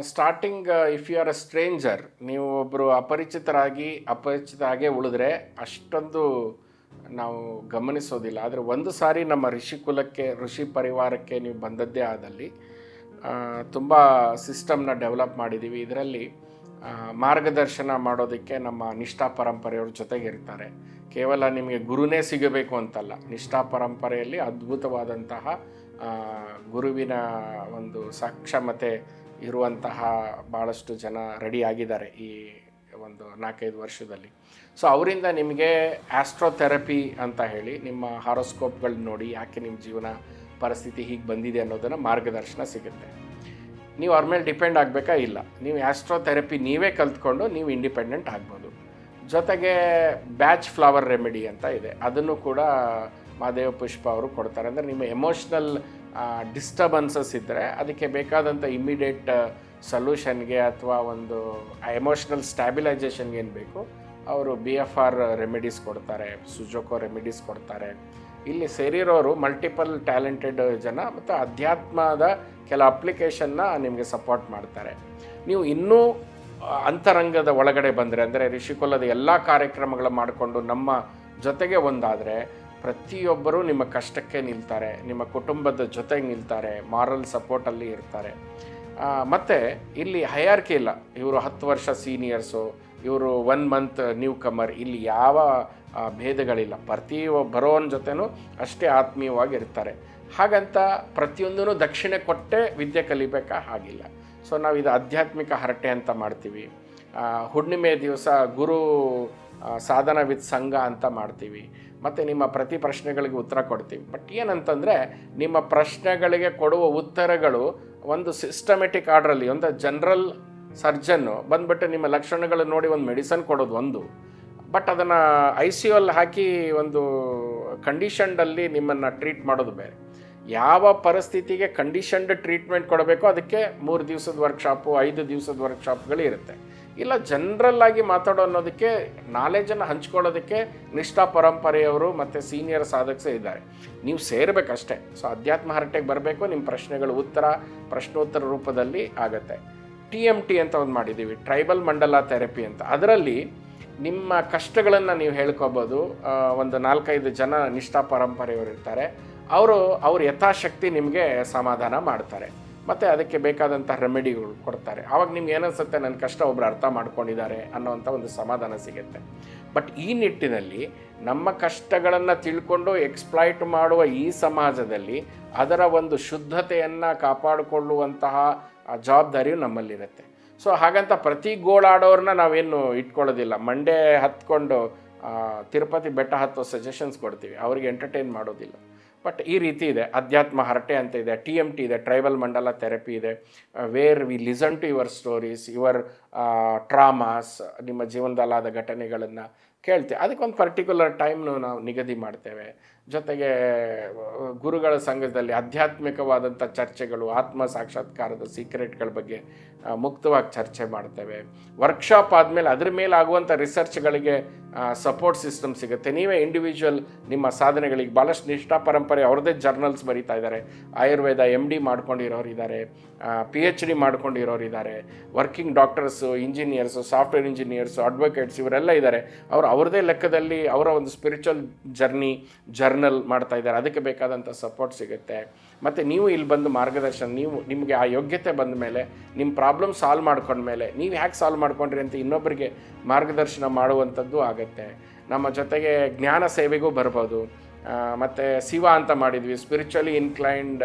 Starting if you are a stranger ನೀವು ಒಬ್ಬರು ಅಪರಿಚಿತರಾಗಿ, ಅಪರಿಚಿತ ಹಾಗೆ ಉಳಿದ್ರೆ ಅಷ್ಟೊಂದು ನಾವು ಗಮನಿಸೋದಿಲ್ಲ. ಆದರೆ ಒಂದು ಸಾರಿ ನಮ್ಮ ಋಷಿ ಕುಲಕ್ಕೆ, ಋಷಿ ಪರಿವಾರಕ್ಕೆ ನೀವು ಬಂದದ್ದೇ ಆದಲ್ಲಿ ತುಂಬ ಸಿಸ್ಟಮ್ನ ಡೆವಲಪ್ ಮಾಡಿದ್ದೀವಿ ಇದರಲ್ಲಿ ಮಾರ್ಗದರ್ಶನ ಮಾಡೋದಕ್ಕೆ ನಮ್ಮ ನಿಷ್ಠಾ ಪರಂಪರೆಯವ್ರ ಜೊತೆಗೆ ಇರ್ತಾರೆ ಕೇವಲ ನಿಮಗೆ ಗುರುನೇ ಸಿಗಬೇಕು ಅಂತಲ್ಲ. ನಿಷ್ಠಾ ಪರಂಪರೆಯಲ್ಲಿ ಅದ್ಭುತವಾದಂತಹ ಗುರುವಿನ ಒಂದು ಸಕ್ಷಮತೆ ಇರುವಂತಹ ಭಾಳಷ್ಟು ಜನ ರೆಡಿ ಆಗಿದ್ದಾರೆ ಈ ಒಂದು ನಾಲ್ಕೈದು ವರ್ಷದಲ್ಲಿ. ಸೊ ಅವರಿಂದ ನಿಮಗೆ ಆಸ್ಟ್ರೋಥೆರಪಿ ಅಂತ ಹೇಳಿ ನಿಮ್ಮ ಹಾರೋಸ್ಕೋಪ್ಗಳನ್ನ ನೋಡಿ ಯಾಕೆ ನಿಮ್ಮ ಜೀವನ ಪರಿಸ್ಥಿತಿ ಹೀಗೆ ಬಂದಿದೆ ಅನ್ನೋದನ್ನು ಮಾರ್ಗದರ್ಶನ ಸಿಗುತ್ತೆ. ನೀವು ಅವ್ರ ಮೇಲೆ ಡಿಪೆಂಡ್ ಆಗಬೇಕಾ? ಇಲ್ಲ. ನೀವು ಆಸ್ಟ್ರೋಥೆರಪಿ ನೀವೇ ಕಲ್ತ್ಕೊಂಡು ನೀವು ಇಂಡಿಪೆಂಡೆಂಟ್ ಆಗ್ಬೋದು. ಜೊತೆಗೆ ಬ್ಯಾಚ್ ಫ್ಲವರ್ ರೆಮಿಡಿ ಅಂತ ಇದೆ. ಅದನ್ನು ಕೂಡ ಮಹಾದೇವ ಪುಷ್ಪ ಅವರು ಕೊಡ್ತಾರೆ. ಅಂದರೆ ನಿಮ್ಮ ಎಮೋಷ್ನಲ್ ಡಿಸ್ಟರ್ಬನ್ಸಸ್ ಇದ್ದರೆ ಅದಕ್ಕೆ ಬೇಕಾದಂಥ ಇಮಿಡಿಯೇಟ್ ಸೊಲ್ಯೂಷನ್ಗೆ ಅಥವಾ ಒಂದು ಎಮೋಷ್ನಲ್ ಸ್ಟ್ಯಾಬಿಲೈಸೇಷನ್ಗೆ ಏನು ಬೇಕು, ಅವರು ಬಿ ಎಫ್ ಆರ್ ರೆಮಿಡೀಸ್ ಕೊಡ್ತಾರೆ ಸುಜೋಕೋ ರೆಮಿಡೀಸ್ ಕೊಡ್ತಾರೆ. ಇಲ್ಲಿ ಸೇರಿರೋರು ಮಲ್ಟಿಪಲ್ ಟ್ಯಾಲೆಂಟೆಡ್ ಜನ ಮತ್ತು ಅಧ್ಯಾತ್ಮದ ಕೆಲ ಅಪ್ಲಿಕೇಶನ್ನ ನಿಮಗೆ ಸಪೋರ್ಟ್ ಮಾಡ್ತಾರೆ. ನೀವು ಇನ್ನೂ ಅಂತರಂಗದ ಒಳಗಡೆ ಬಂದರೆ, ಅಂದರೆ ಋಷಿಕುಲದ ಎಲ್ಲ ಕಾರ್ಯಕ್ರಮಗಳು ಮಾಡಿಕೊಂಡು ನಮ್ಮ ಜೊತೆಗೆ ಒಂದಾದರೆ ಪ್ರತಿಯೊಬ್ಬರೂ ನಿಮ್ಮ ಕಷ್ಟಕ್ಕೆ ನಿಲ್ತಾರೆ, ನಿಮ್ಮ ಕುಟುಂಬದ ಜೊತೆಗೆ ನಿಲ್ತಾರೆ ಮಾರಲ್ ಸಪೋರ್ಟಲ್ಲಿ ಇರ್ತಾರೆ. ಮತ್ತು ಇಲ್ಲಿ ಹಯಾರ್ಕಿ ಇಲ್ಲ. ಇವರು ಹತ್ತು ವರ್ಷ ಸೀನಿಯರ್ಸು ಇವರು ಒನ್ ಮಂತ್ ನ್ಯೂ ಕಮರ್ ಇಲ್ಲಿ ಯಾವ ಭೇದಗಳಿಲ್ಲ. ಪ್ರತಿ ಬರೋವನ ಜೊತೆನೂ ಅಷ್ಟೇ ಆತ್ಮೀಯವಾಗಿ ಇರ್ತಾರೆ ಹಾಗಂತ ಪ್ರತಿಯೊಂದೂ ದಕ್ಷಿಣೆ ಕೊಟ್ಟೆ ವಿದ್ಯೆ ಕಲಿಬೇಕಾ? ಹಾಗಿಲ್ಲ. ಸೊ ನಾವು ಇದು ಆಧ್ಯಾತ್ಮಿಕ ಹರಟೆ ಅಂತ ಮಾಡ್ತೀವಿ. ಹುಣ್ಣಿಮೆ ದಿವಸ ಗುರು ಸಾಧನ ವಿತ್ ಸಂಘ ಅಂತ ಮಾಡ್ತೀವಿ. ಮತ್ತು ನಿಮ್ಮ ಪ್ರತಿ ಪ್ರಶ್ನೆಗಳಿಗೆ ಉತ್ತರ ಕೊಡ್ತೀವಿ. ಬಟ್ ಏನಂತಂದರೆ, ನಿಮ್ಮ ಪ್ರಶ್ನೆಗಳಿಗೆ ಕೊಡುವ ಉತ್ತರಗಳು ಒಂದು ಸಿಸ್ಟಮೆಟಿಕ್ ಆರ್ಡ್ರಲ್ಲಿ ಒಂದು ಜನರಲ್ ಸರ್ಜನ್ನು ಬಂದುಬಿಟ್ಟು ನಿಮ್ಮ ಲಕ್ಷಣಗಳು ನೋಡಿ ಒಂದು ಮೆಡಿಸನ್ ಕೊಡೋದು ಒಂದು. ಬಟ್ ಅದನ್ನು ಐ ಸಿ ಯು ಅಲ್ಲಿ ಹಾಕಿ ಒಂದು ಕಂಡೀಷನ್ಡಲ್ಲಿ ನಿಮ್ಮನ್ನು ಟ್ರೀಟ್ ಮಾಡೋದು ಬೇರೆ. ಯಾವ ಪರಿಸ್ಥಿತಿಗೆ ಕಂಡೀಷನ್ಡ್ ಟ್ರೀಟ್ಮೆಂಟ್ ಕೊಡಬೇಕೋ ಅದಕ್ಕೆ ಮೂರು ದಿವಸದ ವರ್ಕ್ಶಾಪು ಐದು ದಿವಸದ ವರ್ಕ್ಶಾಪ್ಗಳು ಇರುತ್ತೆ. ಇಲ್ಲ ಜನರಲ್ ಆಗಿ ಮಾತಾಡೋ ಅನ್ನೋದಕ್ಕೆ ನಾಲೆಜನ್ನು ಹಂಚ್ಕೊಳ್ಳೋದಕ್ಕೆ ನಿಷ್ಠಾ ಪರಂಪರೆಯವರು ಮತ್ತು ಸೀನಿಯರ್ ಸಾಧಕಸೇ ಇದ್ದಾರೆ. ನೀವು ಸೇರಬೇಕಷ್ಟೇ. ಸೊ ಅಧ್ಯಾತ್ಮ ಹರಟೆಗೆ ಬರಬೇಕು, ನಿಮ್ಮ ಪ್ರಶ್ನೆಗಳು ಉತ್ತರ, ಪ್ರಶ್ನೋತ್ತರ ರೂಪದಲ್ಲಿ ಆಗುತ್ತೆ. ಟಿ ಎಂ ಟಿ ಅಂತ ಒಂದು ಮಾಡಿದ್ದೀವಿ ಟ್ರೈಬಲ್ ಮಂಡಲ ಥೆರಪಿ ಅಂತ. ಅದರಲ್ಲಿ ನಿಮ್ಮ ಕಷ್ಟಗಳನ್ನು ನೀವು ಹೇಳ್ಕೊಬೋದು ಒಂದು ನಾಲ್ಕೈದು ಜನ ನಿಷ್ಠಾ ಪರಂಪರೆಯವರು ಇರ್ತಾರೆ. ಅವರು, ಅವ್ರ ಯಥಾಶಕ್ತಿ ನಿಮಗೆ ಸಮಾಧಾನ ಮಾಡ್ತಾರೆ. ಮತ್ತು ಅದಕ್ಕೆ ಬೇಕಾದಂಥ ರೆಮಿಡಿಗಳು ಕೊಡ್ತಾರೆ. ಆವಾಗ ನಿಮ್ಗೆ ಏನನ್ಸುತ್ತೆ? ನನ್ನ ಕಷ್ಟ ಒಬ್ರು ಅರ್ಥ ಮಾಡ್ಕೊಂಡಿದ್ದಾರೆ ಅನ್ನೋವಂಥ ಒಂದು ಸಮಾಧಾನ ಸಿಗುತ್ತೆ. ಬಟ್ ಈ ನಿಟ್ಟಿನಲ್ಲಿ ನಮ್ಮ ಕಷ್ಟಗಳನ್ನು ತಿಳ್ಕೊಂಡು ಎಕ್ಸ್ಪ್ಲಾಯ್ಟ್ ಮಾಡುವ ಈ ಸಮಾಜದಲ್ಲಿ ಅದರ ಒಂದು ಶುದ್ಧತೆಯನ್ನು ಕಾಪಾಡಿಕೊಳ್ಳುವಂತಹ ಜವಾಬ್ದಾರಿಯು ನಮ್ಮಲ್ಲಿರುತ್ತೆ. ಸೊ ಹಾಗಂತ ಪ್ರತಿ ಗೋಳಾಡೋರನ್ನ ನಾವೇನು ಇಟ್ಕೊಳ್ಳೋದಿಲ್ಲ. ಮಂಡೇ ಹತ್ಕೊಂಡು ತಿರುಪತಿ ಬೆಟ್ಟ ಹತ್ತೋ ಸಜೆಷನ್ಸ್ ಕೊಡ್ತೀವಿ. ಅವರಿಗೆ ಎಂಟರ್ಟೈನ್ ಮಾಡೋದಿಲ್ಲ. ಬಟ್ ಈ ರೀತಿ ಇದೆ. ಅಧ್ಯಾತ್ಮ ಹರಟೆ ಅಂತ ಇದೆ, ಟಿ ಎಂ ಟಿ ಇದೆ ಟ್ರೈಬಲ್ ಮಂಡಲ ಥೆರಪಿ ಇದೆ where we listen to your stories your traumas ನಿಮ್ಮ ಜೀವನದಲ್ಲಾದ ಘಟನೆಗಳನ್ನು ಕೇಳ್ತೀವಿ ಅದಕ್ಕೊಂದು ಪರ್ಟಿಕ್ಯುಲರ್ ಟೈಮ್ನು ನಾವು ನಿಗದಿ ಮಾಡ್ತೇವೆ. ಜೊತೆಗೆ ಗುರುಗಳ ಸಂಘದಲ್ಲಿ ಆಧ್ಯಾತ್ಮಿಕವಾದಂಥ ಚರ್ಚೆಗಳು, ಆತ್ಮ ಸಾಕ್ಷಾತ್ಕಾರದ ಸೀಕ್ರೆಟ್ಗಳ ಬಗ್ಗೆ ಮುಕ್ತವಾಗಿ ಚರ್ಚೆ ಮಾಡ್ತೇವೆ. ವರ್ಕ್ಶಾಪ್ ಆದಮೇಲೆ ಅದ್ರ ಮೇಲೆ ಆಗುವಂಥ ರಿಸರ್ಚ್ಗಳಿಗೆ ಸಪೋರ್ಟ್ ಸಿಸ್ಟಮ್ ಸಿಗುತ್ತೆ. ನೀವೇ ಇಂಡಿವಿಜುವಲ್ ನಿಮ್ಮ ಸಾಧನೆಗಳಿಗೆ ಭಾಳಷ್ಟು ನಿಷ್ಠಾ ಪರಂಪರೆ ಅವ್ರದ್ದೇ ಜರ್ನಲ್ಸ್ ಬರೀತಾ ಇದ್ದಾರೆ. ಆಯುರ್ವೇದ ಎಂ ಡಿ ಮಾಡ್ಕೊಂಡಿರೋರು ಇದ್ದಾರೆ. ಪಿ ಎಚ್ ಡಿ ಮಾಡ್ಕೊಂಡಿರೋರು ಇದ್ದಾರೆ. Working doctors engineers software engineers advocates ಇವರೆಲ್ಲ ಇದ್ದಾರೆ. ಅವರು ಅವ್ರದ್ದೇ ಲೆಕ್ಕದಲ್ಲಿ ಅವರ ಒಂದು ಸ್ಪಿರಿಚುವಲ್ ಜರ್ನಿ ಜರ್ನಲ್ ಮಾಡ್ತಾ ಇದ್ದಾರೆ. ಅದಕ್ಕೆ ಬೇಕಾದಂಥ ಸಪೋರ್ಟ್ ಸಿಗುತ್ತೆ. ಮತ್ತು ನೀವು ಇಲ್ಲಿ ಬಂದು ಮಾರ್ಗದರ್ಶನ, ನೀವು ನಿಮಗೆ ಆ ಯೋಗ್ಯತೆ ಬಂದ ಮೇಲೆ ನಿಮ್ಮ ಪ್ರಾಬ್ಲಮ್ ಸಾಲ್ವ್ ಮಾಡ್ಕೊಂಡ್ಮೇಲೆ ನೀವು ಹ್ಯಾಕ್ ಸಾಲ್ವ್ ಮಾಡ್ಕೊಂಡ್ರಿ ಅಂತ ಇನ್ನೊಬ್ಬರಿಗೆ ಮಾರ್ಗದರ್ಶನ ಮಾಡುವಂಥದ್ದು ಆಗುತ್ತೆ. ನಮ್ಮ ಜೊತೆಗೆ ಜ್ಞಾನ ಸೇವೆಗೂ ಬರ್ಬೋದು. ಮತ್ತು ಶಿವ ಅಂತ ಮಾಡಿದ್ವಿ ಸ್ಪಿರಿಚುವಲಿ ಇನ್ಕ್ಲೈನ್ಡ್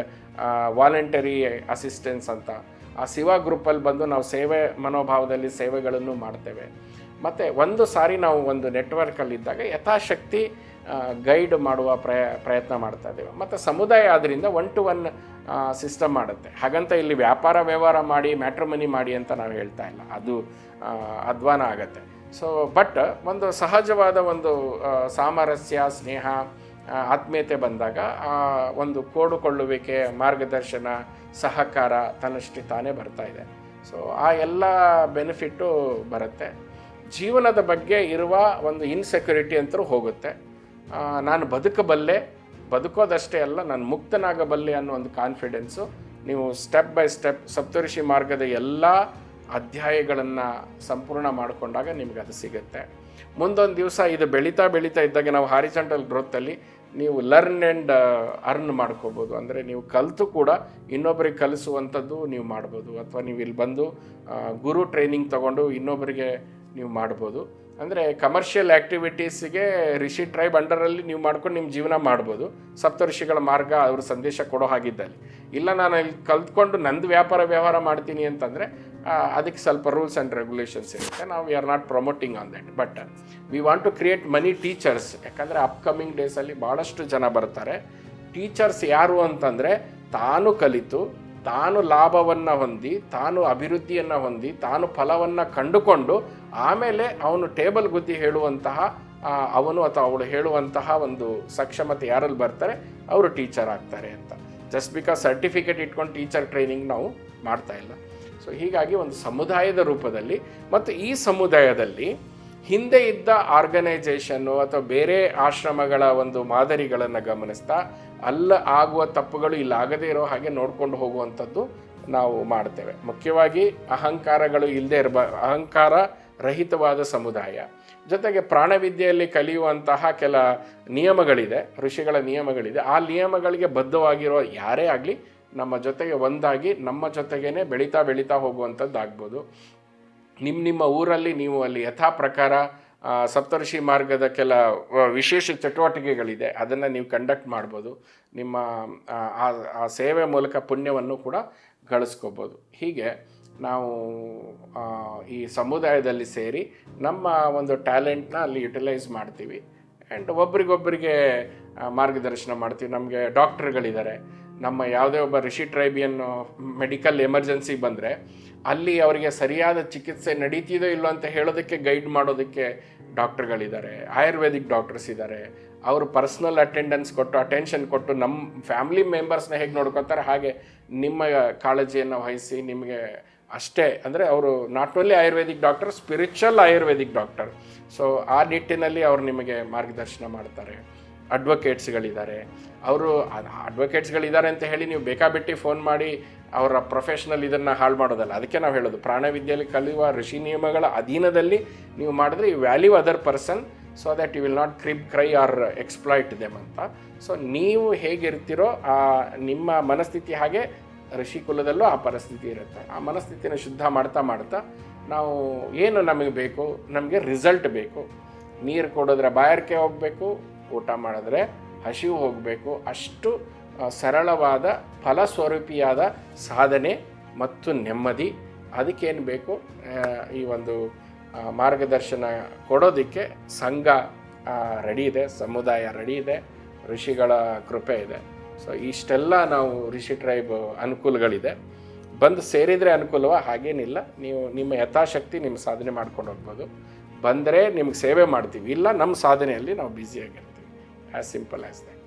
ವಾಲಂಟರಿ ಅಸಿಸ್ಟೆನ್ಸ್ ಅಂತ. ಆ ಶಿವ ಗ್ರೂಪಲ್ಲಿ ಬಂದು ನಾವು ಸೇವೆ ಮನೋಭಾವದಲ್ಲಿ ಸೇವೆಗಳನ್ನು ಮಾಡ್ತೇವೆ. ಮತ್ತು ಒಂದು ಸಾರಿ ನಾವು ಒಂದು ನೆಟ್ವರ್ಕಲ್ಲಿದ್ದಾಗ ಯಥಾಶಕ್ತಿ ಗೈಡ್ ಮಾಡುವ ಪ್ರಯ, ಪ್ರಯತ್ನ ಮಾಡ್ತಾ ಇದ್ದೇವೆ. ಮತ್ತು ಸಮುದಾಯ ಆದ್ದರಿಂದ ಒನ್ ಟು ಒನ್ ಸಿಸ್ಟಮ್ ಮಾಡುತ್ತೆ. ಹಾಗಂತ ಇಲ್ಲಿ ವ್ಯಾಪಾರ ವ್ಯವಹಾರ ಮಾಡಿ ಮ್ಯಾಟ್ರಮನಿ ಮಾಡಿ ಅಂತ ನಾವು ಹೇಳ್ತಾ ಇಲ್ಲ. ಅದು ಅಧ್ವಾನ ಆಗುತ್ತೆ. ಸೊ ಬಟ್ ಒಂದು ಸಹಜವಾದ ಒಂದು ಸಾಮರಸ್ಯ, ಸ್ನೇಹ ಆತ್ಮೀಯತೆ ಬಂದಾಗ ಒಂದು ಕೋಡುಕೊಳ್ಳುವಿಕೆ, ಮಾರ್ಗದರ್ಶನ, ಸಹಕಾರ, ತನ್ನಷ್ಟೇ ತಾನೇ ಬರ್ತಾ ಇದೆ. ಸೊ ಆ ಎಲ್ಲ ಬೆನಿಫಿಟ್ಟು ಬರುತ್ತೆ. ಜೀವನದ ಬಗ್ಗೆ ಇರುವ ಒಂದು ಇನ್ಸೆಕ್ಯೂರಿಟಿ ಅಂತೂ ಹೋಗುತ್ತೆ. ನಾನು ಬದುಕಬಲ್ಲೆ, ಬದುಕೋದಷ್ಟೇ ಅಲ್ಲ, ನಾನು ಮುಕ್ತನಾಗಬಲ್ಲೆ ಅನ್ನೋ ಒಂದು ಕಾನ್ಫಿಡೆನ್ಸು ನೀವು ಸ್ಟೆಪ್ ಬೈ ಸ್ಟೆಪ್ ಸಪ್ತಋಷಿ ಮಾರ್ಗದ ಎಲ್ಲ ಅಧ್ಯಾಯಗಳನ್ನು ಸಂಪೂರ್ಣ ಮಾಡಿಕೊಂಡಾಗ ನಿಮ್ಗೆ ಅದು ಸಿಗುತ್ತೆ. ಮುಂದೊಂದು ದಿವಸ ಇದು ಬೆಳೀತಾ ಬೆಳೀತಾ ಇದ್ದಾಗ ನಾವು ಹಾರಿಸೆಂಟಲ್ ಗ್ರೋತಲ್ಲಿ ನೀವು ಲರ್ನ್ ಆ್ಯಂಡ್ ಅರ್ನ್ ಮಾಡ್ಕೋಬೋದು. ಅಂದರೆ ನೀವು ಕಲಿತು ಕೂಡ ಇನ್ನೊಬ್ಬರಿಗೆ ಕಲಿಸುವಂಥದ್ದು ನೀವು ಮಾಡ್ಬೋದು. ಅಥವಾ ನೀವು ಇಲ್ಲಿ ಬಂದು ಗುರು ಟ್ರೈನಿಂಗ್ ತಗೊಂಡು ಇನ್ನೊಬ್ಬರಿಗೆ ನೀವು ಮಾಡ್ಬೋದು. ಅಂದರೆ ಕಮರ್ಷಿಯಲ್ ಆ್ಯಕ್ಟಿವಿಟೀಸಿಗೆ ರಿಷಿ ಟ್ರೈಬ್ ಅಂಡರಲ್ಲಿ ನೀವು ಮಾಡ್ಕೊಂಡು ನಿಮ್ಮ ಜೀವನ ಮಾಡ್ಬೋದು. ಸಪ್ತಋಷಿಗಳ ಮಾರ್ಗ ಅವ್ರ ಸಂದೇಶ ಕೊಡೋ ಹಾಗಿದ್ದಲ್ಲಿ. ಇಲ್ಲ ನಾನು ಇಲ್ಲಿ ಕಲ್ತ್ಕೊಂಡು ನಂದು ವ್ಯಾಪಾರ ವ್ಯವಹಾರ ಮಾಡ್ತೀನಿ ಅಂತಂದರೆ ಅದಕ್ಕೆ ಸ್ವಲ್ಪ ರೂಲ್ಸ್ ಆ್ಯಂಡ್ ರೆಗ್ಯುಲೇಷನ್ಸ್ ಇರುತ್ತೆ. ನಾವು we are not promoting on that but we want to create many teachers ಯಾಕಂದರೆ ಅಪ್ಕಮಿಂಗ್ ಡೇಸಲ್ಲಿ ಭಾಳಷ್ಟು ಜನ ಬರ್ತಾರೆ. ಟೀಚರ್ಸ್ ಯಾರು ಅಂತಂದರೆ, ತಾನು ಕಲಿತು, ತಾನು ಲಾಭವನ್ನು ಹೊಂದಿ, ತಾನು ಅಭಿವೃದ್ಧಿಯನ್ನು ಹೊಂದಿ, ತಾನು ಫಲವನ್ನು ಕಂಡುಕೊಂಡು ಆಮೇಲೆ ಅವನು ಟೇಬಲ್ ಗುದ್ದಿ ಹೇಳುವಂತಹ ಅವನು ಅಥವಾ ಅವಳು ಹೇಳುವಂತಹ ಒಂದು ಸಕ್ಷಮತೆ ಯಾರಲ್ಲಿ ಬರ್ತಾರೆ? ಅವರು ಟೀಚರ್ ಆಗ್ತಾರೆ ಅಂತ. ಜಸ್ಟ್ ಬಿಕಾಸ್ ಸರ್ಟಿಫಿಕೇಟ್ ಇಟ್ಕೊಂಡು ಟೀಚರ್ ಟ್ರೈನಿಂಗ್ ನಾವು ಮಾಡ್ತಾ ಇಲ್ಲ. ಸೊ ಹೀಗಾಗಿ ಒಂದು ಸಮುದಾಯದ ರೂಪದಲ್ಲಿ ಮತ್ತು ಈ ಸಮುದಾಯದಲ್ಲಿ ಹಿಂದೆ ಇದ್ದ ಆರ್ಗನೈಜೇಷನ್ನು ಅಥವಾ ಬೇರೆ ಆಶ್ರಮಗಳ ಒಂದು ಮಾದರಿಗಳನ್ನು ಗಮನಿಸ್ತಾ, ಅಲ್ಲ ಆಗುವ ತಪ್ಪುಗಳು ಇಲ್ಲಿ ಆಗದೇ ಇರೋ ಹಾಗೆ ನೋಡ್ಕೊಂಡು ಹೋಗುವಂಥದ್ದು ನಾವು ಮಾಡ್ತೇವೆ. ಮುಖ್ಯವಾಗಿ ಅಹಂಕಾರಗಳು ಇಲ್ಲದೆ ಇರಬ, ಅಹಂಕಾರ ರಹಿತವಾದ ಸಮುದಾಯ. ಜೊತೆಗೆ ಪ್ರಾಣವಿದ್ಯೆಯಲ್ಲಿ ಕಲಿಯುವಂತಹ ಕೆಲ ನಿಯಮಗಳಿದೆ ಋಷಿಗಳ ನಿಯಮಗಳಿದೆ. ಆ ನಿಯಮಗಳಿಗೆ ಬದ್ಧವಾಗಿರೋ ಯಾರೇ ಆಗಲಿ ನಮ್ಮ ಜೊತೆಗೆ ಒಂದಾಗಿ ನಮ್ಮ ಜೊತೆಗೇನೆ ಬೆಳೀತಾ ಬೆಳೀತಾ ಹೋಗುವಂಥದ್ದಾಗ್ಬೋದು. ನಿಮ್ಮ ನಿಮ್ಮ ಊರಲ್ಲಿ ನೀವು ಅಲ್ಲಿ ಯಥಾ ಪ್ರಕಾರ ಆ, ಸಪ್ತಋಷಿ ಮಾರ್ಗದ ಕೆಲ ವಿಶೇಷ ಚಟುವಟಿಕೆಗಳಿದೆ. ಅದನ್ನು ನೀವು ಕಂಡಕ್ಟ್ ಮಾಡ್ಬೋದು. ನಿಮ್ಮ ಆ ಸೇವೆ ಮೂಲಕ ಪುಣ್ಯವನ್ನು ಕೂಡ ಗಳಿಸ್ಕೋಬೋದು. ಹೀಗೆ ನಾವು ಈ ಸಮುದಾಯದಲ್ಲಿ ಸೇರಿ ನಮ್ಮ ಒಂದು ಟ್ಯಾಲೆಂಟ್ನ ಅಲ್ಲಿ ಯುಟಿಲೈಸ್ ಮಾಡ್ತೀವಿ. ಆ್ಯಂಡ್ ಒಬ್ರಿಗೊಬ್ಬರಿಗೆ ಮಾರ್ಗದರ್ಶನ ಮಾಡ್ತೀವಿ. ನಮಗೆ ಡಾಕ್ಟ್ರುಗಳಿದ್ದಾರೆ ನಮ್ಮ ಯಾವುದೇ ಒಬ್ಬ ರಿಷಿ ಟ್ರೈಬಿಯನ್ ಮೆಡಿಕಲ್ ಎಮರ್ಜೆನ್ಸಿ ಬಂದರೆ ಅಲ್ಲಿ ಅವರಿಗೆ ಸರಿಯಾದ ಚಿಕಿತ್ಸೆ ನಡೀತಿದೋ ಇಲ್ಲೋ ಅಂತ ಹೇಳೋದಕ್ಕೆ ಗೈಡ್ ಮಾಡೋದಕ್ಕೆ ಡಾಕ್ಟರ್ಗಳಿದ್ದಾರೆ ಆಯುರ್ವೇದಿಕ್ ಡಾಕ್ಟರ್ಸ್ ಇದ್ದಾರೆ ಅವರು ಪರ್ಸ್ನಲ್ ಅಟೆಂಡೆನ್ಸ್ ಕೊಟ್ಟು ಅಟೆನ್ಷನ್ ಕೊಟ್ಟು ನಮ್ಮ ಫ್ಯಾಮಿಲಿ ಮೆಂಬರ್ಸ್ನ ಹೇಗೆ ನೋಡ್ಕೋತಾರೆ? ಹಾಗೆ ನಿಮ್ಮ ಕಾಳಜಿಯನ್ನು ವಹಿಸಿ ನಿಮಗೆ ಅಷ್ಟೇ, ಅಂದರೆ ಅವರು not only ayurvedic doctor spiritual ayurvedic doctor so ಆ ನಿಟ್ಟಿನಲ್ಲಿ ಅವರು ನಿಮಗೆ ಮಾರ್ಗದರ್ಶನ ಮಾಡ್ತಾರೆ. ಅಡ್ವೊಕೇಟ್ಸ್ಗಳಿದ್ದಾರೆ ಅವರು ಅಡ್ವೊಕೇಟ್ಸ್ಗಳಿದ್ದಾರೆ ಅಂತ ಹೇಳಿ ನೀವು ಬೇಕಾಬಿಟ್ಟಿ ಫೋನ್ ಮಾಡಿ ಅವರ ಪ್ರೊಫೆಷ್ನಲ್ ಇದನ್ನು ಹಾಳು ಮಾಡೋದಲ್ಲ. ಅದಕ್ಕೆ ನಾವು ಹೇಳೋದು ಪ್ರಾಣವಿದ್ಯೆಯಲ್ಲಿ ಕಲಿಯುವ ಋಷಿ ನಿಯಮಗಳ ಅಧೀನದಲ್ಲಿ ನೀವು ಮಾಡಿದ್ರೆ you value other person so that you will not creep cry or exploit them ಅಂತ. ಸೊ ನೀವು ಹೇಗಿರ್ತೀರೋ ಆ ನಿಮ್ಮ ಮನಸ್ಥಿತಿ ಹಾಗೆ ಋಷಿ ಕುಲದಲ್ಲೂ ಆ ಪರಿಸ್ಥಿತಿ ಇರುತ್ತೆ. ಆ ಮನಸ್ಥಿತಿನ ಶುದ್ಧ ಮಾಡ್ತಾ ಮಾಡ್ತಾ ನಾವು ಏನು ನಮಗೆ ಬೇಕು, ನಮಗೆ ರಿಸಲ್ಟ್ ಬೇಕು. ನೀರು ಕೊಡಿದ್ರೆ ಬಾಯಾರಿಕೆ ಹೋಗಬೇಕು, ಊಟ ಮಾಡಿದ್ರೆ ಹಸಿವು ಹೋಗಬೇಕು. ಅಷ್ಟು ಸರಳವಾದ ಫಲಸ್ವರೂಪಿಯಾದ ಸಾಧನೆ ಮತ್ತು ನೆಮ್ಮದಿ. ಅದಕ್ಕೇನು ಬೇಕು? ಈ ಒಂದು ಮಾರ್ಗದರ್ಶನ ಕೊಡೋದಕ್ಕೆ ಸಂಘ ರೆಡಿ ಇದೆ, ಸಮುದಾಯ ರೆಡಿ ಇದೆ, ಋಷಿಗಳ ಕೃಪೆ ಇದೆ. ಸೊ ಇಷ್ಟೆಲ್ಲ ನಾವು ರಿಷಿ ಟ್ರೈಬ್ ಅನುಕೂಲಗಳಿದೆ. ಬಂದು ಸೇರಿದರೆ ಅನುಕೂಲವ? ಹಾಗೇನಿಲ್ಲ. ನೀವು ನಿಮ್ಮ ಯಥಾಶಕ್ತಿ ನಿಮ್ಮ ಸಾಧನೆ ಮಾಡ್ಕೊಂಡು ಹೋಗ್ಬೋದು. ಬಂದರೆ ನಿಮ್ಗೆ ಸೇವೆ ಮಾಡ್ತೀವಿ. ಇಲ್ಲ, ನಮ್ಮ ಸಾಧನೆಯಲ್ಲಿ ನಾವು ಬ್ಯುಸಿಯಾಗಿರ್ತೀವಿ ಆ್ಯಸ್ ಸಿಂಪಲ್ ಆ್ಯಸ್ ದಟ್